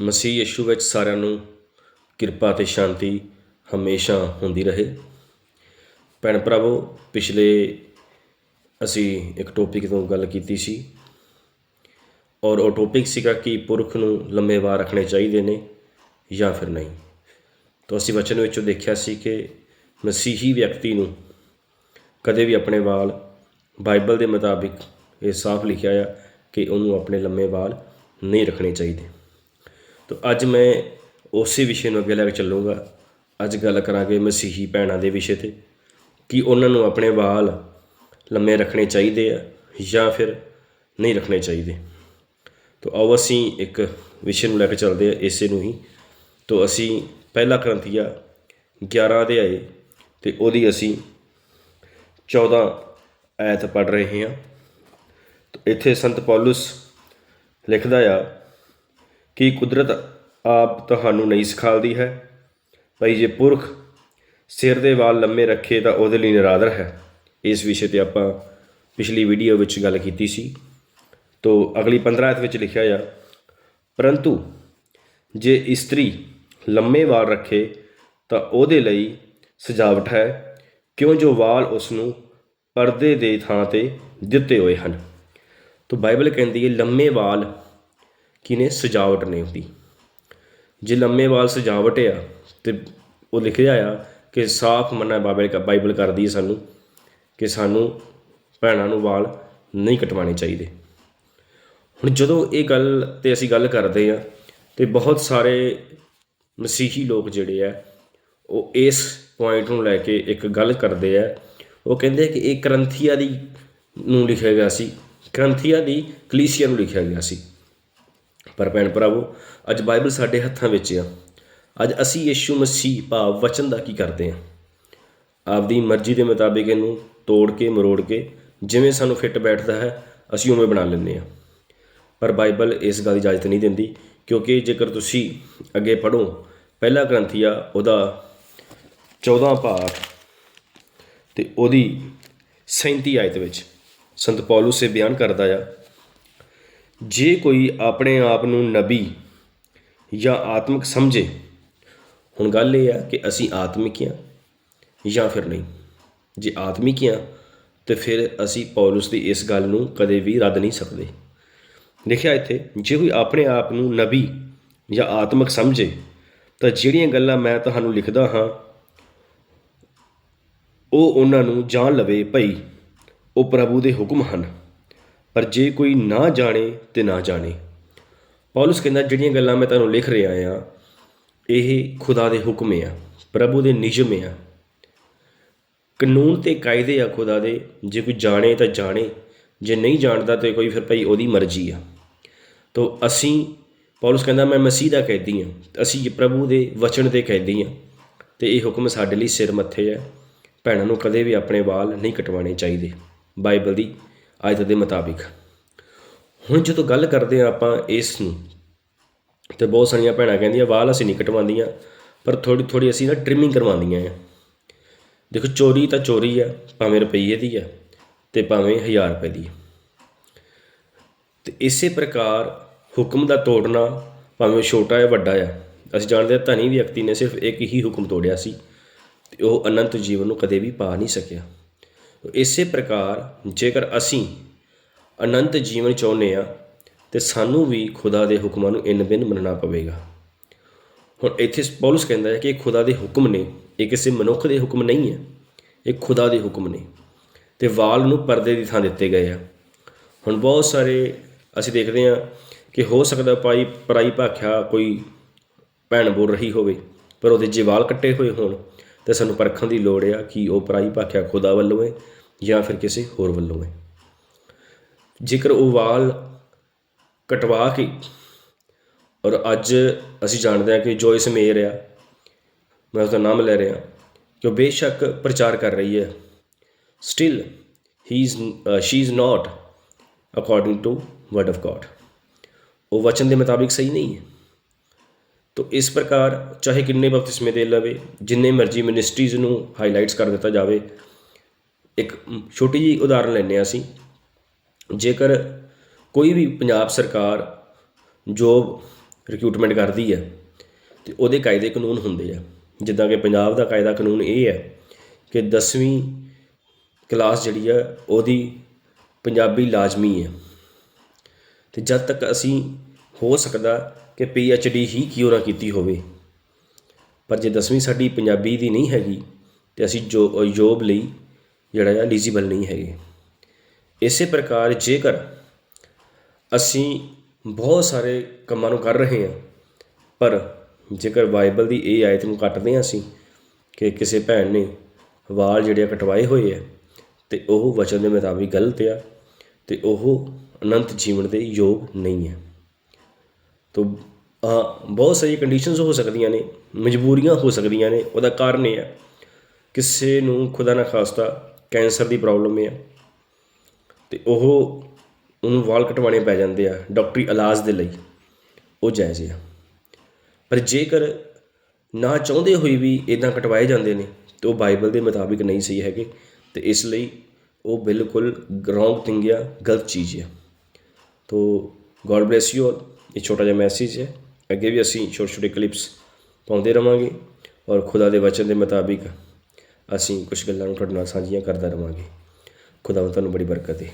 ਮਸੀਹ ਯਿਸੂ ਵਿੱਚ ਸਾਰਿਆਂ ਨੂੰ ਕਿਰਪਾ ਤੇ ਸ਼ਾਂਤੀ ਹਮੇਸ਼ਾ ਹੁੰਦੀ ਰਹੇ। ਭੈਣ ਭਰਾਵੋ, ਪਿਛਲੇ ਅਸੀਂ ਇੱਕ ਟੌਪਿਕ ਤੋਂ ਗੱਲ ਕੀਤੀ ਸੀ ਔਰ ਉਹ ਟੌਪਿਕ ਸੀਗਾ ਕਿ ਪੁਰਖ ਨੂੰ ਲੰਮੇ ਵਾਰ ਰੱਖਣੇ ਚਾਹੀਦੇ ਨੇ ਜਾਂ ਫਿਰ ਨਹੀਂ। ਤਾਂ ਅਸੀਂ ਵਚਨ ਵਿੱਚੋਂ ਦੇਖਿਆ ਸੀ ਕਿ ਮਸੀਹੀ ਵਿਅਕਤੀ ਨੂੰ ਕਦੇ ਵੀ ਆਪਣੇ ਵਾਲ ਬਾਈਬਲ ਦੇ ਮੁਤਾਬਿਕ ਇਹ ਸਾਫ਼ ਲਿਖਿਆ ਆ ਕਿ ਉਹਨੂੰ ਆਪਣੇ ਲੰਮੇ ਵਾਲ ਨਹੀਂ ਰੱਖਣੇ ਚਾਹੀਦੇ। ਤਾਂ ਅੱਜ ਮੈਂ ਉਸੇ ਵਿਸ਼ੇ ਨੂੰ ਅੱਗੇ ਲੈ ਕੇ ਚੱਲੂੰਗਾ। ਅੱਜ ਗੱਲ ਕਰਾਂਗੇ ਮਸੀਹੀ ਭੈਣਾਂ ਦੇ ਵਿਸ਼ੇ ਤੇ। ਕਿ ਉਹਨਾਂ ਨੂੰ ਆਪਣੇ ਵਾਲ ਲੰਮੇ ਰੱਖਣੇ ਚਾਹੀਦੇ ਆ ਜਾਂ ਫਿਰ ਨਹੀਂ ਰੱਖਣੇ ਚਾਹੀਦੇ। ਤਾਂ ਆਓ ਅਸੀਂ ਇੱਕ ਵਿਸ਼ੇ ਨੂੰ ਲੈ ਕੇ ਚੱਲਦੇ ਆ, ਇਸੇ ਨੂੰ ਹੀ। ਤਾਂ ਅਸੀਂ ਪਹਿਲਾ ਕਰੰਥੀਆ 11 ਆਏ ਤੇ ਉਹਦੀ ਅਸੀਂ 14 ਐਤ ਪੜ ਰਹੇ ਹਾਂ। ਇੱਥੇ ਸੰਤ ਪੌਲਸ ਲਿਖਦਾ ਆ ਕੀ ਕੁਦਰਤ ਆਪ ਤੁਹਾਨੂੰ ਨਹੀਂ ਸਿਖਾਲਦੀ ਹੈ? ਭਈ ਜੇ ਪੁਰਖ ਸਿਰ ਦੇ ਵਾਲ ਲੰਮੇ ਰੱਖੇ ਤਾਂ ਉਹਦੇ ਲਈ ਨਿਰਾਦਰ ਹੈ। ਇਸ ਵਿਸ਼ੇ ਤੇ ਆਪਾਂ ਪਿਛਲੀ ਵੀਡੀਓ ਵਿੱਚ ਗੱਲ ਕੀਤੀ ਸੀ। ਤੋ ਅਗਲੀ 15 ਆਇਤ ਵਿੱਚ ਲਿਖਿਆ ਆ, ਪਰੰਤੂ ਜੇ ਇਸਤਰੀ ਲੰਮੇ ਵਾਲ ਰੱਖੇ ਤਾਂ ਉਹਦੇ ਲਈ ਸਜਾਵਟ ਹੈ, ਕਿਉਂ ਜੋ ਵਾਲ ਉਸ ਨੂੰ ਪਰਦੇ ਦੇ ਥਾਂ ਤੇ ਦਿੱਤੇ ਹੋਏ ਹਨ? ਤੋ ਬਾਈਬਲ ਕਹਿੰਦੀ ਹੈ, ਲੰਮੇ ਵਾਲ ਕੀ ਨੇ ਸਜਾਵਟ ਨੇ ਉਹਦੀ ਜੇ ਲੰਮੇ ਵਾਲ ਸਜਾਵਟ ਆ ਤੇ ਉਹ ਲਿਖਿਆ ਆ ਕਿ ਸਾਫ਼ ਮੰਨਾ ਬਾਈਬਲ ਬਾਈਬਲ ਕਰਦੀ ਹੈ ਸਾਨੂੰ ਕਿ ਸਾਨੂੰ ਭੈਣਾਂ ਨੂੰ ਵਾਲ ਨਹੀਂ ਕਟਵਾਉਣੇ ਚਾਹੀਦੇ। ਹੁਣ ਜਦੋਂ ਇਹ ਗੱਲ ਤੇ ਅਸੀਂ ਗੱਲ ਕਰਦੇ ਆ ਤੇ ਬਹੁਤ ਸਾਰੇ ਮਸੀਹੀ ਲੋਕ ਜਿਹੜੇ ਆ, ਉਹ ਇਸ ਪੁਆਇੰਟ ਨੂੰ ਲੈ ਕੇ ਇੱਕ ਗੱਲ ਕਰਦੇ ਆ। ਉਹ ਕਹਿੰਦੇ ਕਿ ਇਹ ਕਰੰਥੀਆ ਦੀ ਨੂੰ ਲਿਖਿਆ ਗਿਆ ਸੀ। ਕਰੰਥੀਆ ਦੀ ਕਲੀਸੀਆ ਨੂੰ ਲਿਖਿਆ ਗਿਆ ਸੀ। ਪਰ ਭੈਣ ਭਰਾਵੋ, ਅੱਜ ਬਾਈਬਲ ਸਾਡੇ ਹੱਥਾਂ ਵਿੱਚ ਆ। ਅੱਜ ਅਸੀਂ ਯਿਸੂ ਮਸੀਹ ਭਾਵ ਵਚਨ ਦਾ ਕੀ ਕਰਦੇ ਆ? ਆਪਦੀ ਮਰਜ਼ੀ ਦੇ ਮੁਤਾਬਿਕ ਇਹਨੂੰ ਤੋੜ ਕੇ, ਮਰੋੜ ਕੇ, ਜਿਵੇਂ ਸਾਨੂੰ ਫਿੱਟ ਬੈਠਦਾ ਹੈ, ਅਸੀਂ ਉਵੇਂ ਬਣਾ ਲੈਂਦੇ ਆ। ਪਰ ਬਾਈਬਲ ਇਸ ਗੱਲ ਦੀ ਇਜਾਜ਼ਤ ਨਹੀਂ ਦਿੰਦੀ, ਕਿਉਂਕਿ ਜੇਕਰ ਤੁਸੀਂ ਅੱਗੇ ਪੜੋ ਪਹਿਲਾ ਗ੍ਰੰਥੀਆ ਉਹਦਾ 14 ਭਾਗ ਤੇ ਉਹਦੀ 37 ਆਇਤ ਵਿੱਚ ਸੰਤ ਪੌਲਸ ਇਹ ਬਿਆਨ ਕਰਦਾ ਆ ਜੇ ਕੋਈ ਆਪਣੇ ਆਪ ਨੂੰ ਨਬੀ ਜਾਂ ਆਤਮਿਕ ਸਮਝੇ, ਹੁਣ ਗੱਲ ਇਹ ਆ ਕਿ ਅਸੀਂ ਆਤਮਿਕ ਹਾਂ ਜਾਂ ਫਿਰ ਨਹੀਂ। ਜੇ ਆਤਮਿਕ ਹਾਂ, ਤੇ ਫਿਰ ਅਸੀਂ ਪੌਲਸ ਦੀ ਇਸ ਗੱਲ ਨੂੰ ਕਦੇ ਵੀ ਰੱਦ ਨਹੀਂ ਸਕਦੇ। ਲਿਖਿਆ ਇੱਥੇ, ਜੇ ਕੋਈ ਆਪਣੇ ਆਪ ਨੂੰ ਨਬੀ ਜਾਂ ਆਤਮਿਕ ਸਮਝੇ, ਤਾਂ ਜਿਹੜੀਆਂ ਗੱਲਾਂ ਮੈਂ ਤੁਹਾਨੂੰ ਲਿਖਦਾ ਹਾਂ, ਉਹ ਉਹਨਾਂ ਨੂੰ ਜਾਣ ਲਵੇ ਭਈ ਉਹ ਪ੍ਰਭੂ ਦੇ ਹੁਕਮ ਹਨ। ਪਰ ਜੇ ਕੋਈ ਨਾ ਜਾਣੇ ਤੇ ਨਾ ਜਾਣੇ। ਪੌਲਸ ਕਹਿੰਦਾ, ਜਿਹੜੀਆਂ ਗੱਲਾਂ ਮੈਂ ਤੁਹਾਨੂੰ ਲਿਖ ਰਿਹਾ ਆ, ਇਹ ਖੁਦਾ ਦੇ ਹੁਕਮ ਆ, ਪ੍ਰਭੂ ਦੇ ਨਿਯਮ ਆ। ਕਾਨੂੰਨ ਤੇ ਕਾਇਦੇ ਆ ਖੁਦਾ ਦੇ, ਜੇ ਕੋਈ ਜਾਣੇ ਤਾਂ ਜਾਣੇ, ਜੇ ਨਹੀਂ ਜਾਣਦਾ ਤੇ ਕੋਈ ਫਿਰ ਭਈ ਉਹਦੀ ਮਰਜ਼ੀ ਆ। ਤੋ ਅਸੀਂ, ਪੌਲਸ ਕਹਿੰਦਾ, ਮੈਂ ਮਸੀਹ ਦਾ ਕੈਦੀ ਹਾਂ ਅਸੀਂ ਪ੍ਰਭੂ ਦੇ ਵਚਨ ਦੇ ਕੈਦੀ ਹਾਂ ਤੇ ਇਹ ਹੁਕਮ ਸਾਡੇ ਲਈ ਸਿਰ ਮੱਥੇ ਆ। ਭੈਣਾਂ ਨੂੰ ਕਦੇ ਵੀ ਆਪਣੇ ਵਾਲ ਨਹੀਂ ਕਟਵਾਉਣੇ ਚਾਹੀਦੇ। ਬਾਈਬਲ ਦੀ ਆਇਤ ਦੇ ਮੁਤਾਬਿਕ। ਹੁਣ ਜਦੋਂ ਗੱਲ ਕਰਦੇ ਆ ਆਪਾਂ ਇਸ ਨੂੰ, ਤੇ ਬਹੁਤ ਸਾਰੀਆਂ ਭੈਣਾਂ ਕਹਿੰਦੀਆਂ, ਵਾਲ ਅਸੀਂ ਨਹੀਂ ਕਟਵਾਉਂਦੀਆਂ, ਪਰ ਥੋੜੀ ਥੋੜੀ ਅਸੀਂ ਨਾ ਟ੍ਰਿਮਿੰਗ ਕਰਵਾਉਂਦੀਆਂ ਆ। ਦੇਖੋ, ਚੋਰੀ ਤਾਂ ਚੋਰੀ ਆ, ਭਾਵੇਂ ਰੁਪਈਏ ਦੀ ਆ, ਤੇ ਭਾਵੇਂ 1000 ਰੁਪਏ ਦੀ ਤੇ ਇਸੇ ਪ੍ਰਕਾਰ ਹੁਕਮ ਦਾ ਤੋੜਨਾ ਭਾਵੇਂ ਛੋਟਾ ਜਾਂ ਵੱਡਾ ਆ, ਅਸੀਂ ਜਾਣਦੇ ਹਾਂ ਧਨੀ ਵਿਅਕਤੀ ਨੇ ਸਿਰਫ ਇੱਕ ਹੀ ਹੁਕਮ ਤੋੜਿਆ ਸੀ, ਤੇ ਉਹ ਅਨੰਤ ਜੀਵਨ ਨੂੰ ਕਦੇ ਵੀ ਪਾ ਨਹੀਂ ਸਕਿਆ। ਇਸੇ ਪ੍ਰਕਾਰ ਜੇਕਰ ਅਸੀਂ ਅਨੰਤ ਜੀਵਨ ਚਾਹੁੰਦੇ ਆ ਤੇ ਸਾਨੂੰ ਵੀ ਖੁਦਾ ਦੇ ਹੁਕਮਾਂ ਨੂੰ ਇਨ ਬਿਨ ਮੰਨਣਾ ਪਵੇਗਾ। ਹੁਣ ਇੱਥੇ ਪੌਲਸ ਕਹਿੰਦਾ ਹੈ ਕਿ ਇਹ ਖੁਦਾ ਦੇ ਹੁਕਮ ਨੇ, ਇਹ ਕਿਸੇ ਮਨੁੱਖ ਦੇ ਹੁਕਮ ਨਹੀਂ ਹੈ, ਇਹ ਖੁਦਾ ਦੇ ਹੁਕਮ ਨੇ, ਤੇ ਵਾਲ ਨੂੰ ਪਰਦੇ ਦੀ ਥਾਂ ਦਿੱਤੇ ਗਏ ਆ। ਹੁਣ ਬਹੁਤ ਸਾਰੇ ਅਸੀਂ ਦੇਖਦੇ ਹਾਂ ਕਿ ਹੋ ਸਕਦਾ ਪਾਈ ਪਰਾਈ ਭਾਖਿਆ ਕੋਈ ਭੈਣ ਬੋਲ ਰਹੀ ਹੋਵੇ, ਪਰ ਉਹਦੇ ਜੇ ਵਾਲ ਕੱਟੇ ਹੋਏ ਹੋਣ ਤੇ ਸਾਨੂੰ ਪਰਖਣ ਦੀ ਲੋੜ ਆ ਕਿ ਉਹ ਪਰਾਈ ਭਾਖਿਆ ਖੁਦਾ ਵੱਲੋਂ ਹੈ ਜਾਂ ਫਿਰ ਕਿਸੇ ਹੋਰ ਵੱਲੋਂ ਹੈ। ਜੇਕਰ ਉਹ ਵਾਲ ਕਟਵਾ ਕੇ ਔਰ ਅੱਜ ਅਸੀਂ ਜਾਣਦੇ ਹਾਂ ਕਿ ਜੋਇਸ ਮੇਰ ਆ, ਮੈਂ ਉਸਦਾ ਨਾਮ ਲੈ ਰਿਹਾ, ਕਿ ਉਹ ਬੇਸ਼ੱਕ ਪ੍ਰਚਾਰ ਕਰ ਰਹੀ ਹੈ। Still he is she is not according to word of God ਉਹ ਵਚਨ ਦੇ ਮੁਤਾਬਿਕ ਸਹੀ ਨਹੀਂ ਹੈ। ਤੋ ਇਸ ਪ੍ਰਕਾਰ ਚਾਹੇ ਕਿੰਨੇ ਬਪਤਿਸਮੇ ਦੇ ਲਵੇ, ਜਿੰਨੇ ਮਰਜ਼ੀ ਮਿਨਿਸਟਰੀਜ਼ ਨੂੰ ਹਾਈਲਾਈਟਸ ਕਰ ਦਿੱਤਾ ਜਾਵੇ, ਇੱਕ ਛੋਟੀ ਜੀ ਉਦਾਹਰਨ ਲੈਂਦੇ ਹਾਂ ਅਸੀਂ। ਜੇਕਰ ਕੋਈ ਵੀ ਪੰਜਾਬ ਸਰਕਾਰ ਜੋਬ ਰਿਕਰੂਟਮੈਂਟ ਕਰਦੀ ਹੈ, ਤੇ ਉਹਦੇ ਕਾਇਦੇ ਕਾਨੂੰਨ ਹੁੰਦੇ ਆ। ਜਿੱਦਾਂ ਕਿ ਪੰਜਾਬ ਦਾ ਕਾਇਦਾ ਕਾਨੂੰਨ ਇਹ ਹੈ ਕਿ 10ਵੀਂ ਕਲਾਸ ਜਿਹੜੀ ਆ, ਉਹਦੀ ਪੰਜਾਬੀ ਲਾਜ਼ਮੀ ਹੈ। ਤੇ ਜਦ ਤੱਕ ਅਸੀਂ ਹੋ ਸਕਦਾ ਕਿ ਪੀ ਐਚ ਡੀ ਹੀ ਕਿਉਂ ਨਾ ਕੀਤੀ ਹੋਵੇ। ਪਰ ਜੇ 10ਵੀਂ ਸਾਡੀ ਪੰਜਾਬੀ ਦੀ ਨਹੀਂ ਹੈਗੀ, ਤੇ ਅਸੀਂ ਜੋ ਜੋਬ ਲਈ ਜਿਹੜਾ ਹੈ ਐਲੀਜੀਬਲ ਨਹੀਂ ਹੈਗੇ। ਇਸੇ ਪ੍ਰਕਾਰ ਜੇਕਰ ਅਸੀਂ ਬਹੁਤ ਸਾਰੇ ਕੰਮਾਂ ਨੂੰ ਕਰ ਰਹੇ ਹਾਂ, ਪਰ ਜੇਕਰ ਬਾਈਬਲ ਦੀ ਇਹ ਆਇਤ ਨੂੰ ਕੱਟਦੇ ਹਾਂ ਅਸੀਂ ਕਿ ਕਿਸੇ ਭੈਣ ਨੇ ਵਾਲ ਜਿਹੜੇ ਆ ਕਟਵਾਏ ਹੋਏ ਆ, ਤੇ ਉਹ ਵਚਨ ਦੇ ਮੁਤਾਬਿਕ ਗਲਤ ਆ, ਤੇ ਉਹ ਅਨੰਤ ਜੀਵਨ ਦੇ ਯੋਗ ਨਹੀਂ ਹੈ ਤੋ ਬਹੁਤ ਸਾਰੀ ਕੰਡੀਸ਼ਨਸ ਹੋ ਸਕਦੀਆਂ ਨੇ, ਮਜਬੂਰੀਆਂ ਹੋ ਸਕਦੀਆਂ ਨੇ, ਉਹਦਾ ਕਾਰਨ ਇਹ ਹੈ, ਕਿਸੇ ਨੂੰ ਖੁਦਾ ਨਾ ਖਾਸਤਾ ਕੈਂਸਰ ਦੀ ਪ੍ਰੋਬਲਮ ਹੈ। ਤੇ ਉਹ, ਉਹਨੂੰ ਵਾਲ ਕਟਵਾਉਣੇ ਪੈ ਜਾਂਦੇ ਆ, ਡਾਕਟਰੀ ਇਲਾਜ ਦੇ ਲਈ, ਉਹ ਜਾਇਜ਼ ਆ। ਪਰ ਜੇਕਰ ਨਾ ਚਾਹੁੰਦੇ ਹੋਏ ਵੀ ਇਦਾਂ ਕਟਵਾਏ ਜਾਂਦੇ ਨੇ, ਤੇ ਉਹ ਬਾਈਬਲ ਦੇ ਮੁਤਾਬਿਕ ਨਹੀਂ ਸਹੀ ਹੈਗੇ, ਤੇ ਇਸ ਲਈ ਉਹ ਬਿਲਕੁਲ ਰੋਂਗ ਥਿੰਗ ਆ, ਗਲਤ ਚੀਜ਼ ਆ। ਤੋ ਗੋਡ ਬlesਸ ਯੂ ਆਲ ਇਹ ਛੋਟਾ ਜਿਹਾ ਮੈਸੇਜ ਹੈ। ਅੱਗੇ ਵੀ ਅਸੀਂ ਛੋਟੇ ਛੋਟੇ ਕਲਿੱਪਸ ਪਾਉਂਦੇ ਰਵਾਂਗੇ ਔਰ ਖੁਦਾ ਦੇ ਵਚਨ ਦੇ ਮੁਤਾਬਿਕ ਅਸੀਂ ਕੁਝ ਗੱਲਾਂ ਨੂੰ ਤੁਹਾਡੇ ਨਾਲ ਸਾਂਝੀਆਂ ਕਰਦਾ ਰਵਾਂਗੇ। ਖੁਦਾ ਤੁਹਾਨੂੰ ਬੜੀ ਬਰਕਤ ਦੇ।